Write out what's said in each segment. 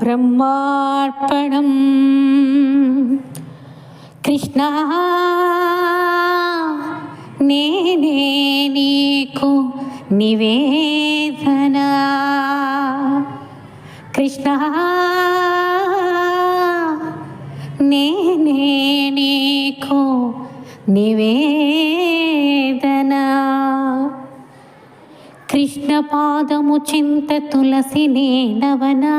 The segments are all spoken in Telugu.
బ్రహ్మార్పణం కృష్ణ నేనే నీకు నివేదన కృష్ణ నేనే నీకు నివేదన కృష్ణపాదము చింత తులసి నేనవనా?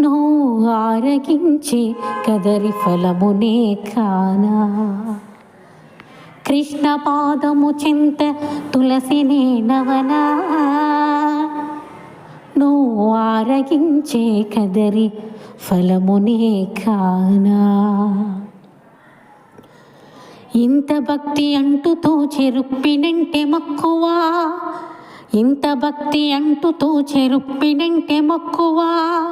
నువ్వు ఆరగించి కదరి ఫలమునే కానా? కృష్ణపాదము చింత తులసి నేనవనా? నువ్వు ఆరగించే కదరి ఫలమునే కానా? ఇంత భక్తి అంటుతో చెరుప్పినంటే మక్కువా. ఇంత భక్తి అంటుతో చెరుప్పినంటే మక్కువా.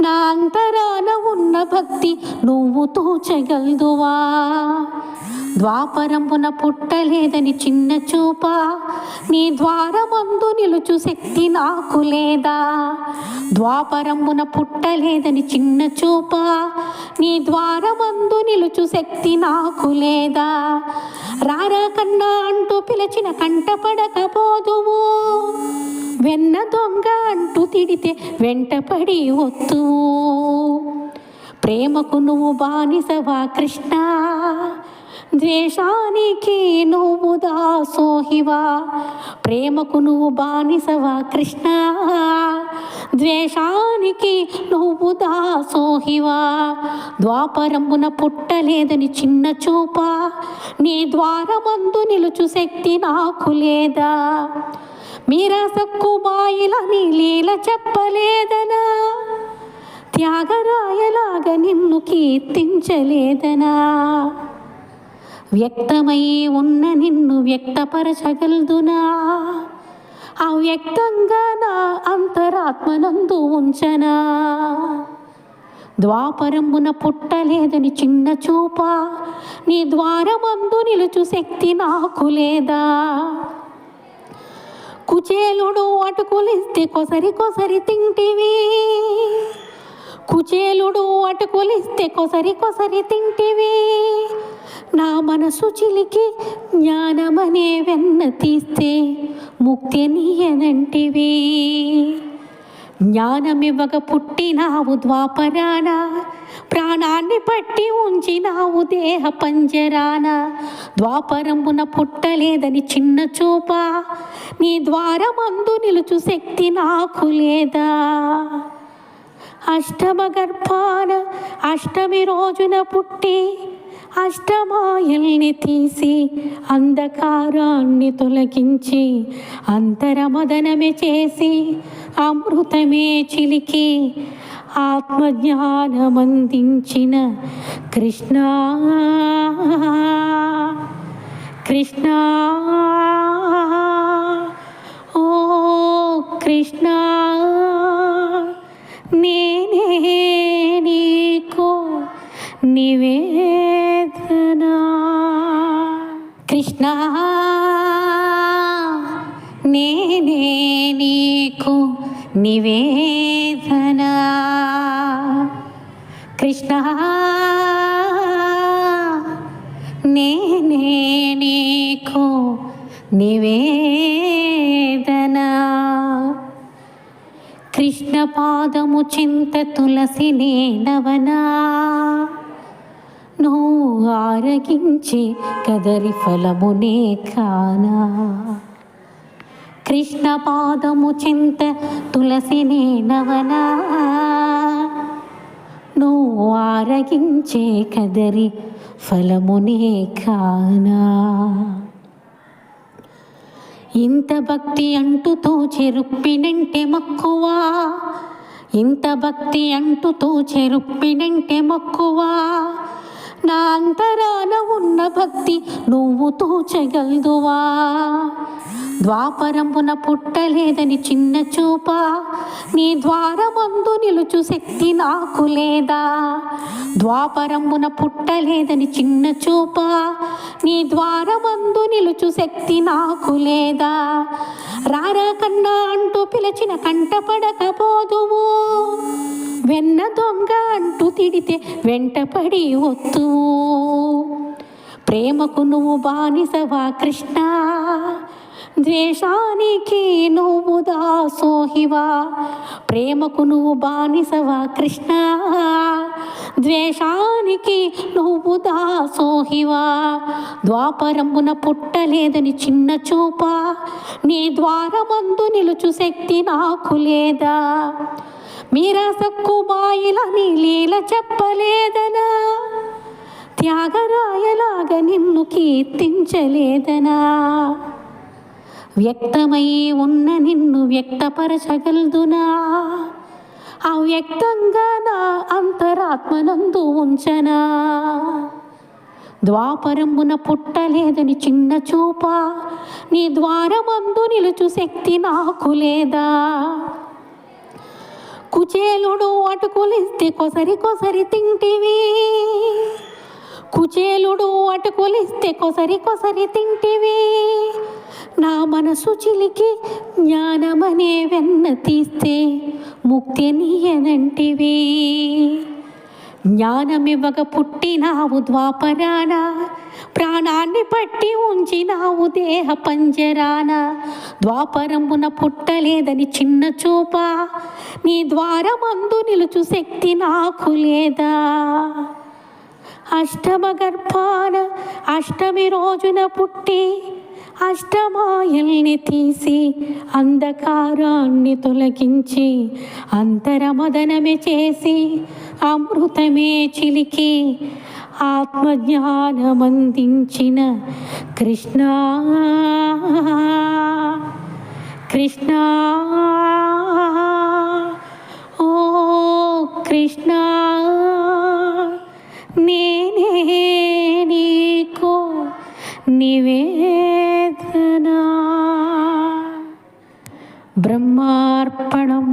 నా అంతరాన ఉన్న భక్తి నువ్వు తోచగలదువా. ద్వాపరమున పుట్టలేదని చిన్న చూప నీ ద్వారమందు నిలుచు శక్తి నాకు లేదా. ద్వాపరమున పుట్టలేదని చిన్న చూప నీ ద్వారమందు నిలుచు శక్తి నాకు లేదా. రారా కన్నా అంటూ పిలిచిన కంటపడకపోదువు. వెన్న దొంగ అంటూ తిడితే వెంటపడి వత్తు ప్రేమకు నువ్వు బానిసవా కృష్ణ? ద్వేషానికి నువ్వు దాసోహివా? ప్రేమకు నువ్వు బానిసవా కృష్ణ? ద్వేషానికి నువ్వు దాసోహివా? ద్వాపరమున పుట్టలేదని చిన్న చూప? నీ ద్వారమందు నిలుచు శక్తి నాకు లేదా? మీరా సక్కు బాయిలని లీల చెప్పలేదనా? త్యాగరాయలాగా నిన్ను కీర్తించలేదనా? వ్యక్తమై ఉన్న నిన్ను వ్యక్తపరచగలదునా? అవ్యక్తంగా నా అంతరాత్మనందు ఉంచనా? ద్వాపరమున పుట్టలేదని చిన్న చూప నీ ద్వారమందు నిలుచు శక్తి నాకు లేదా? కుచేలుడు అటుకులిస్తే కొసరి కొసరి తింటివి. కుచేలుడు అటుకులిస్తే కొసరి కొసరి తింటివి. నా మనసు చిలికి జ్ఞానమనే వెన్న తీస్తే ముక్తి నీయనంటివి. జ్ఞానమివ్వక పుట్టినావు ద్వాపరానా ప్రాణాన్ని పట్టి ఉంచినావు దేహ పంజరాన. ద్వాపరమున పుట్టలేదని చిన్న చూప. నీ ద్వారమందు నిలుచు శక్తి నాకు లేదా? అష్టమ గర్భాన అష్టమి రోజున పుట్టి అష్టమాయల్ని తీసి అంధకారాన్ని తొలగించి అంతరమదనమే చేసి అమృతమే చిలికి ఆత్మజ్ఞానమందించిన కృష్ణ. కృష్ణ. ఓ కృష్ణ నేనే నీకు నివేదన. కృష్ణ నేనే నీకు నివేదన కృష్ణ. నేనే నీకు నివేదన. కృష్ణ పాదము చింత తులసి నేనవనా? నువ్వు ఆరగించి కదరి ఫలమునే కానా? కృష్ణ పాదము చింత తులసి నేనవనా? నువ్వు ఆరగించే కదరి ఫలమునే కానా. ఇంత భక్తి అంటుతో చెరుప్పినంటే మక్కువా? ఇంత భక్తి అంటుతో చెరుప్పినంటే మక్కువా? నా అంతరాన ఉన్న భక్తి నువ్వు తోచగలదువా? ద్వాపరంబున పుట్టలేదని చిన్న చూప. నీ ద్వారమందు నిలుచు శక్తి నాకు లేదా? ద్వాపరంబున పుట్టలేదని చిన్న చూప. నీ ద్వారమందు నిలుచు శక్తి నాకు లేదా? రారా కన్నా అంటూ పిలిచిన కంటపడకపోదువు వెన్న దొంగ అంటూ తిడితే వెంటపడి ఒత్తు ప్రేమకు నువ్వు బానిసవా కృష్ణ? ద్వేషానికి నువ్వు దాసోహివా? ప్రేమకు నువ్వు బానిసవా కృష్ణ? ద్వేషానికి నువ్వు దాసోహివా? ద్వాపరమున పుట్టలేదని చిన్న చూప? నీ ద్వారమందు నిలుచు శక్తి నాకు లేదా? మీరా సక్కు బాయిలని లీల చెప్పలేదని త్యాగరాయలాగ నిన్ను కీర్తించలేదనా? వ్యక్తమై ఉన్న నిన్ను వ్యక్తపరచగలదునా? అవ్యక్తంగా నా అంతరాత్మనందు ఉంచనా? ద్వాపరమున పుట్టలేదని చిన్న చూప నీ ద్వారమందు నిలుచు శక్తి నాకు లేదా? కుచేలుడు అటుకులిస్తే కొసరి కొసరి తింటివి. కుచేలుడు అటుకొలిస్తే కొసరి కొసరి తింటివి. నా మనసు చిలికి జ్ఞానమనే వెన్న తీస్తే ముక్తి నీయనంటివి. జ్ఞానమివ్వక పుట్టినావు ద్వాపరాన ప్రాణాన్ని పట్టి ఉంచినావు దేహ పంజరాన. ద్వాపరమున పుట్టలేదని చిన్న చూప నీ ద్వారమందు నిలుచు శక్తి నాకు లేదా? అష్టమ గర్భాన అష్టమి రోజున పుట్టి అష్టమాయల్ని తీసి అంధకారాన్ని తొలగించి అంతరమదనమే చేసి అమృతమే చిలికి ఆత్మజ్ఞానమందించిన కృష్ణ. కృష్ణ. ఓ కృష్ణ. నివేదన బ్రహ్మార్పణం